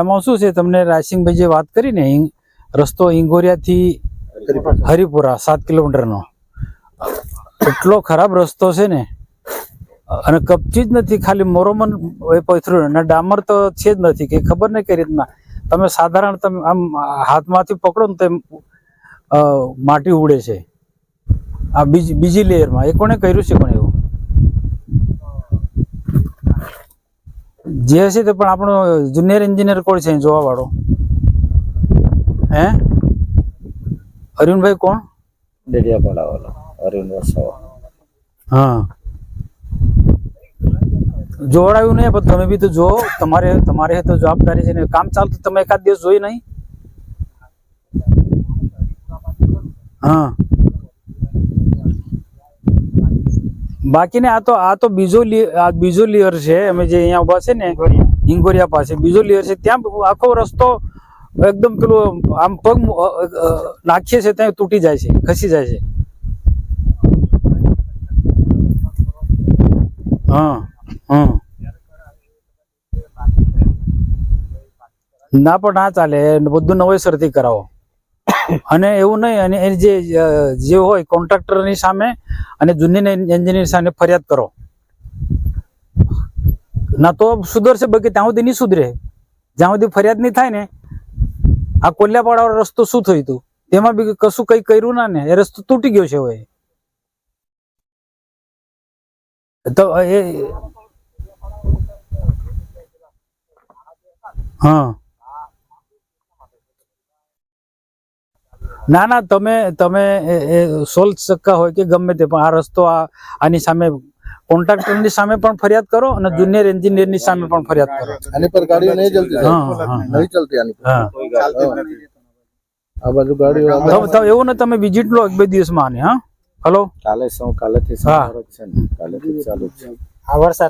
આમાં શું છે? તમને રાયસિંગભાઈ જે વાત કરી ને રસ્તો ઇંગોરિયાથી હરિપુરા સાત કિલોમીટરનો. એટલો ખરાબ રસ્તો છે ને અને કપચી જ નથી ખાલી મોરોમન એ પથરું અને ડામર તો છે જ નથી કે ખબર નહીં કઈ રીતના. તમે સાધારણ તમે આમ હાથમાંથી પકડો ને તેમ માટી ઉડે છે. આ બીજી બીજી લેયરમાં એ કોણે કર્યું છે કોણે એવું જે હશે તે પણ આપણો જુનિયર એન્જિનિયર કોણ છે જોવા વાળો? હે? અરુણભાઈ કોણ? ડેડિયાપાડા વાળો અરુણ વસાવા. હા. જોવડાવ્યું નહીં પણ તમે બી તો જો તમારે તમારે તો જવાબદારી છે ને કામ ચાલતું તમે એકાદ દિવસ જોઈ નહીં? હા. બાકી ને આ તો આ તો બીજો આ બીજો લેયર છે. અમે જે અહીંયા ઊભા છે ને હિંગોરિયા પાસે. બીજો લેયર છે. ત્યાં આખો રસ્તો એકદમ પેલું આમ પગ નાખીએ છે ત્યાં તૂટી જાય છે ખસી જાય છે. હા હા. ના પણ ના ચાલે. બધું નવેસરથી કરાવો. અને એવું નહીં, અને એ જે જે હોય કોન્ટ્રાક્ટરની સામે અને જૂની એન્જિનિયર સામે ફરિયાદ કરો. ના તો સુધરશે, બાકી ત્યાં સુધી નહીં સુધરે. જ્યાં સુધી ફરિયાદ નહીં થાય ને, આ કોલ્યાપાડાવાળો રસ્તો શું થયું હતું તેમાં બી કશું કઈ કર્યું ના ને, એ રસ્તો તૂટી ગયો છે હવે. તો, એ, હા. ના ના તમે તમે એ- એ સોલ સક્કા હોય કે ગમે તે પણ આ રસ્તો આની સામે કોન્ટ્રાક્ટરની સામે પણ ફરિયાદ કરો અને જુનિયર એન્જિનિયરની સામે પણ ફરિયાદ કરો. આની પર ગાડીઓ નહીં ચલતી. નહીં ચલતી આની આ બાજુ ગાડીઓ એવું ને તમે વિઝિટ લો એક બે દિવસમાં આને હા? હલો કાલે શું? કાલેથી હા. કાલેથી ચાલુ છે. આ વરસાદ